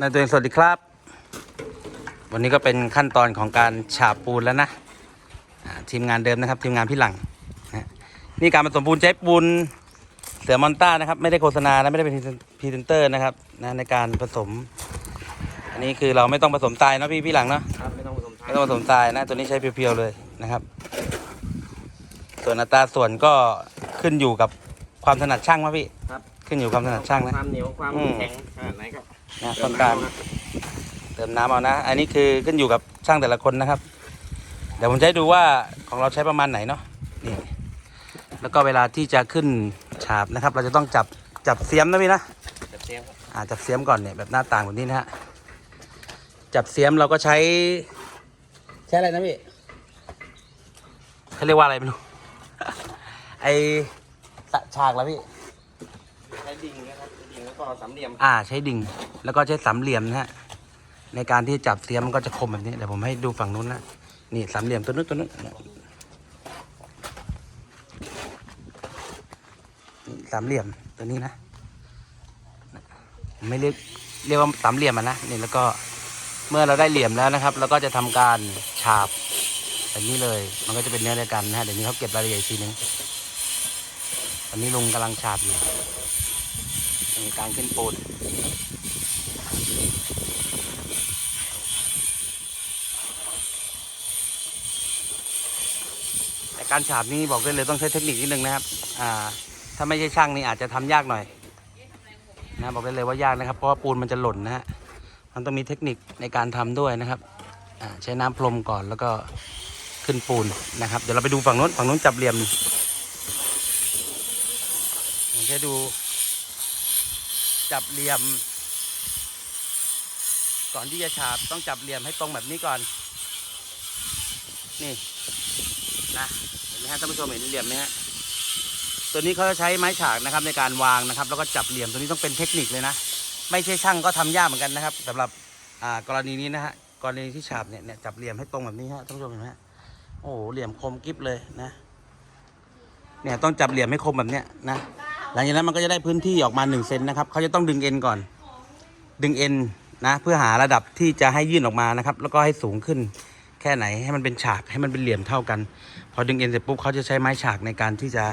นายตัวเองสวัสดีครับ วันนี้ก็เป็นขั้นตอนของการฉาบปูนแล้วนะอ่าทีมงานเดิมนะครับทีมงานพี่หลังนะนี่การผสมปูนใช้ปูนเสือมอนต้านะครับ ไม่ได้โฆษณานะไม่ได้เป็นพรีเซนเตอร์นะครับนะในการผสม อันนี้คือเราไม่ต้องผสมทรายเนอะพี่พี่หลังเนาะครับไม่ต้องผสมทรายไม่ต้องผสมทรายนะตัวนี้ใช้เพียวๆเลยนะครับ ส่วนอัตราส่วนก็ขึ้นอยู่กับความถนัดช่างมั้พี่ครับขึ้นอยู่กับความถนัดช่างนะความเหนียวความอืมแข็งขนาดไหนก็ นะต้องการเติมน้ำเอานะ อันนี้คือขึ้นอยู่กับช่างแต่ละคนนะครับ เดี๋ยวผมจะให้ดูว่าของเราใช้ประมาณไหนเนาะนี่แล้วก็เวลาที่จะขึ้นฉาบนะครับ เราจะต้องจับจับเสียมนะพี่นะจะเตรียมครับอ่าจับเสียมก่อนเนี่ยแบบหน้าต่างแบบนี้นะฮะจับเสียมเราก็ใช้ ใช้อะไรนะพี่เขาเรียกว่าอะไรไม่รู้ไอสะฉากแล้วพี่ใช้ดิ่งนะครับดิ่งแล้ว ก็สามเหลี่ยมอ่าใช้ดิ่ง แล้วก็ใช้สามเหลี่ยมนะฮะในการที่จับเสียมมันก็จะคมแบบนี้เดี๋ยวผมให้ดูฝั่งนู้นนะนี่สามเหลี่ยมตัวนู้นตัวนู้นสามเหลี่ยมตัวนี้นะไม่เรียกเรียกว่าสามเหลี่ยมอะนะนี่แล้วก็เมื่อเราได้เหลี่ยมแล้วนะครับเราก็จะทำการฉาบแบบนี้เลย มันก็จะเป็นเนื้อเดียวกันนะฮะเดี๋ยวนี้เขาเก็บรายละเอียดอีกทีนึงตอนนี้ลุงกำลังฉาบอยู่ มีการขึ้นปูนแต่การฉาบนี่บอกได้เลยต้องใช้เทคนิคนิดนึงนะครับ อ่า ถ้าไม่ใช่ช่างนี่อาจจะทำยากหน่อยนะบอกได้เลยว่ายากนะครับ เพราะว่าปูนมันจะหล่นนะฮะ มันต้องมีเทคนิคในการทำด้วยนะครับ อ่า ใช้น้ำพรมก่อนแล้วก็ขึ้นปูนนะครับ เดี๋ยวเราไปดูฝั่งนู้นฝั่งนู้นจับเหลี่ยมผมจะดู จับเหลี่ยม ก่อนที่จะฉาบต้องจับเหลี่ยมให้ตรงแบบนี้ก่อน นี่นะเห็นไหมฮะท่านผู้ชมเห็นเหลี่ยมไหมฮะตัวนี้เขาจะใช้ไม้ฉากนะครับในการวางนะครับ แล้วก็จับเหลี่ยมตัวนี้ต้องเป็นเทคนิคเลยนะ ไม่ใช่ช่างก็ทำยากเหมือนกันนะครับสำหรับอ่ากรณีนี้นะฮะกรณีที่ฉาบเนี่ยเนี่ยจับเหลี่ยมให้ตรงแบบนี้ฮะท่านผู้ชมเห็นไหมฮะโอ้เหลี่ยมคมกริบเลยนะเนี่ยต้องจับเหลี่ยมให้คมแบบเนี้ยนะ ลังจากนั้นมันก็จะได้พื้นที่ออกมา1เซนนะครับเขาจะต้องดึงเอ็นก่อน ดึงเอ็นนะเพื่อหาระดับที่จะให้ยื่นออกมานะครับ แล้วก็ให้สูงขึ้นแค่ไหนให้มันเป็นฉากให้มันเป็นเหลี่ยมเท่ากัน พอดึงเอ็นเสร็จปุ๊บเขาจะใช้ไม้ฉากในการที่จะ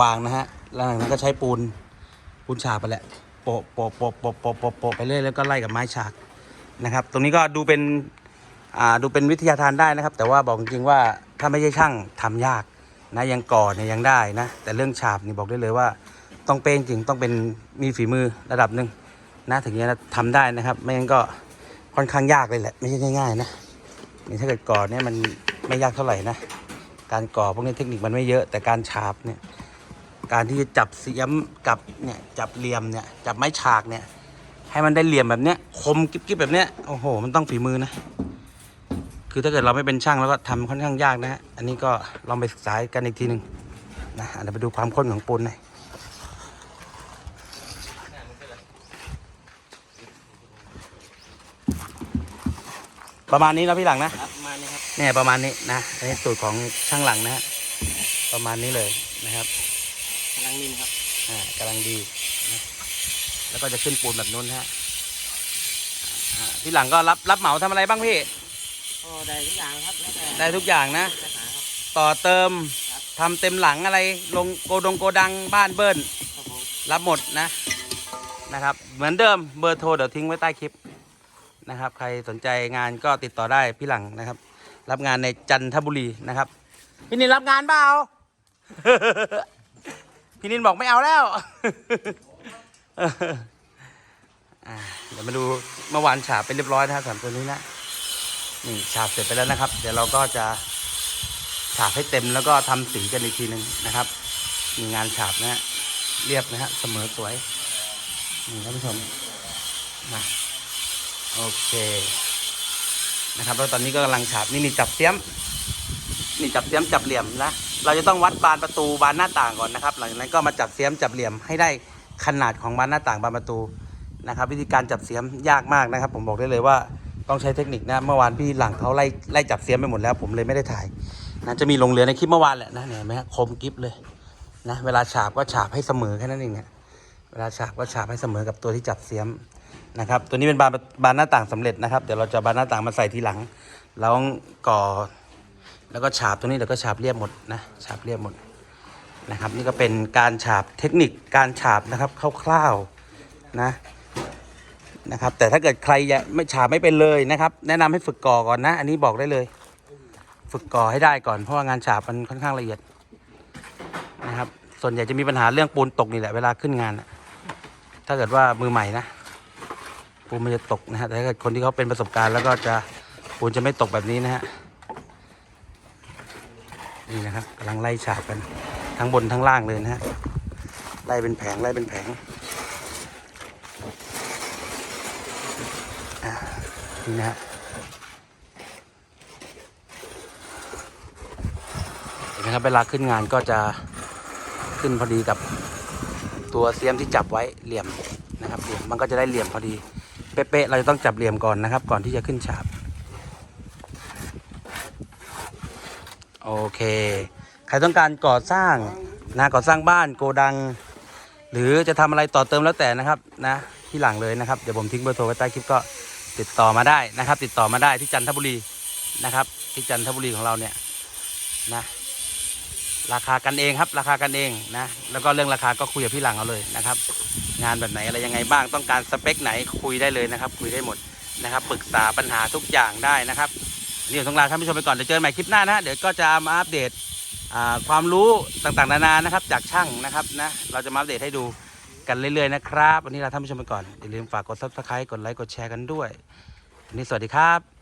วางนะฮะแล้วหลังจากนั้นก็ใช้ปูนปูนฉาบไปแหละโปะโปะโปะโปะโปะโปะโปะไปเรื่อยแล้วก็ไล่กับไม้ฉากนะครับ ตรงนี้ก็ดูเป็นอ่าดูเป็นวิทยาทานได้นะครับ แต่ว่าบอกจริงว่าถ้าไม่ใช่ช่างทำยาก นะยังก่อเนี่ยยังได้นะ แต่เรื่องฉาบนี่บอกได้เลยว่า ต้องเป็นจริงต้องเป็นมีฝีมือระดับหนึ่งนะถึงจะทำได้นะครับ ไม่งั้นก็ค่อนข้างยากเลยแหละ ไม่ใช่ง่ายๆนะนี่ถ้าเกิดก่อเนี่ยมันไม่ยากเท่าไหร่นะ การก่อพวกนี้เทคนิคมันไม่เยอะ แต่การฉาบเนี่ยการที่จะจับเสียมกับเนี่ยจับเหลี่ยมเนี่ยจับไม้ฉากเนี่ยให้มันได้เหลี่ยมแบบเนี้ยคมกิ๊บๆแบบเนี้ยโอ้โห มันต้องฝีมือนะ คือถ้าเกิดเราไม่เป็นช่างแล้วก็ทำค่อนข้างยากนะฮะอันนี้ก็ลองไปศึกษากันอีกทีหนึ่งนะเดี๋ยวไปดูความข้นของปูนหน่อยประมาณนี้นะพี่หลังนะครับมานี่ครับเนี่ยประมาณนี้นะอันนี้สูตรของช่างหลังนะฮะประมาณนี้เลยนะครับกำลังนิ่มครับอ่ากำลังดีนะแล้วก็จะขึ้นปูนแบบนู้นฮะอ่าพี่หลังก็รับรับเหมาทำอะไรบ้างพี่ ก็ได้ทุกอย่างครับแล้วแต่ได้ทุกอย่างนะปัญหาครับ ต่อเติมครับ ทำเต็มหลังอะไรลงโกดงโกดังบ้านเบิ้ลครับผมรับหมดนะนะครับ เหมือนเดิมเบอร์โทรเดี๋ยวทิ้งไว้ใต้คลิปนะครับ ใครสนใจงานก็ติดต่อได้พี่หลังนะครับ รับงานในจันทบุรีนะครับ พี่นินรับงานเปล่า พี่นินบอกไม่เอาแล้ว อ่าเดี๋ยวมาดูเมื่อวานฉาบไปเรียบร้อยนะครับสำหรับตัวนี้นะ นี่ฉาบเสร็จไปแล้วนะครับ เดี๋ยวเราก็จะฉาบให้เต็มแล้วก็ทำสีกันอีกทีหนึ่งนะครับ มีงานฉาบนะฮะเรียบนะฮะเสมอสวยนี่ท่านผู้ชมมาโอเคนะครับแล้วตอนนี้ก็กำลังฉาบนี่นี่จับเสียม นี่จับเสียมจับเหลี่ยมนะเราจะต้องวัดบานประตูบานหน้าต่างก่อนนะครับ หลังจากนั้นก็มาจับเสียมจับเหลี่ยมให้ได้ขนาดของบานหน้าต่างบานประตูนะครับ วิธีการจับเสียมยากมากนะครับ ผมบอกได้เลยว่า ต้องใช้เทคนิคนะเมื่อวานพี่หลังเขาไล่ไล่จับเสียมไปหมดแล้ว ผมเลยไม่ได้ถ่ายนะจะมีลงเรือในคลิปเมื่อวานแหละนะเนี่ยเห็นไหมคมกริบเลยนะเวลาฉาบก็ฉาบให้เสมอแค่นั้นเองอะเวลาฉาบก็ฉาบให้เสมอกับตัวที่จับเสียมนะครับตัวนี้เป็นบานบานหน้าต่างสำเร็จนะครับเดี๋ยวเราจะบานหน้าต่างมาใส่ทีหลังแล้วก่อ แล้วก็ฉาบตัวนี้เดี๋ยวก็ฉาบเรียบหมดนะฉาบเรียบหมดนะครับ นี่ก็เป็นการฉาบเทคนิคการฉาบนะครับคร่าวๆนะ นะครับ แต่ถ้าเกิดใครยังไม่ฉาบไม่เป็นเลยนะครับ แนะนำให้ฝึกก่อก่อนนะ อันนี้บอกได้เลย ฝึกก่อให้ได้ก่อนเพราะว่างานฉาบมันค่อนข้างละเอียดนะครับ ส่วนใหญ่จะมีปัญหาเรื่องปูนตกนี่แหละเวลาขึ้นงานถ้าเกิดว่ามือใหม่นะปูนมันจะตกนะฮะแต่ถ้าเกิดคนที่เขาเป็นประสบการณ์แล้วก็จะปูนจะไม่ตกแบบนี้นะฮะนี่นะครับกำลังไล่ฉาบกันทั้งบนทั้งล่างเลยนะฮะไล่เป็นแผงไล่เป็นแผงอ่า นี่นะฮะเห็นไหมครับเวลาขึ้นงานก็จะขึ้นพอดีกับตัวเสียมที่จับไว้เหลี่ยมนะครับเหลี่ยมมันก็จะได้เหลี่ยมพอดีเป๊ะๆเราจะต้องจับเหลี่ยมก่อนนะครับ ก่อนที่จะขึ้นฉาบโอเค ใครต้องการก่อสร้างนะก่อสร้างบ้านโกดัง หรือจะทำอะไรต่อเติมแล้วแต่นะครับนะที่หลังเลยนะครับ เดี๋ยวผมทิ้งเบอร์โทรไว้ใต้คลิปก็ ติดต่อมาได้นะครับ ติดต่อมาได้ที่จันทบุรีนะครับ ที่จันทบุรีของเราเนี่ยนะราคากันเองครับราคากันเองนะแล้วก็เรื่องราคาก็คุยกับพี่หลังเอาเลยนะครับ งานแบบไหนอะไรยังไงบ้างต้องการสเปคไหนคุยได้เลยนะครับ คุยได้หมดนะครับปรึกษาปัญหาทุกอย่างได้นะครับนี่ต้องลาท่านผู้ชมไปก่อนเดี๋ยวเจอกันใหม่คลิปหน้านะเดี๋ยวก็จะมาอัปเดตความรู้ต่างๆนานานะครับ จากช่างนะครับนะเราจะมาอัปเดตให้ดู กันเรื่อยๆนะครับ วันนี้ลาท่านผู้ชมไปก่อน อย่าลืมฝากกด subscribe กดไลค์ กดแชร์กันด้วย วันนี้สวัสดีครับ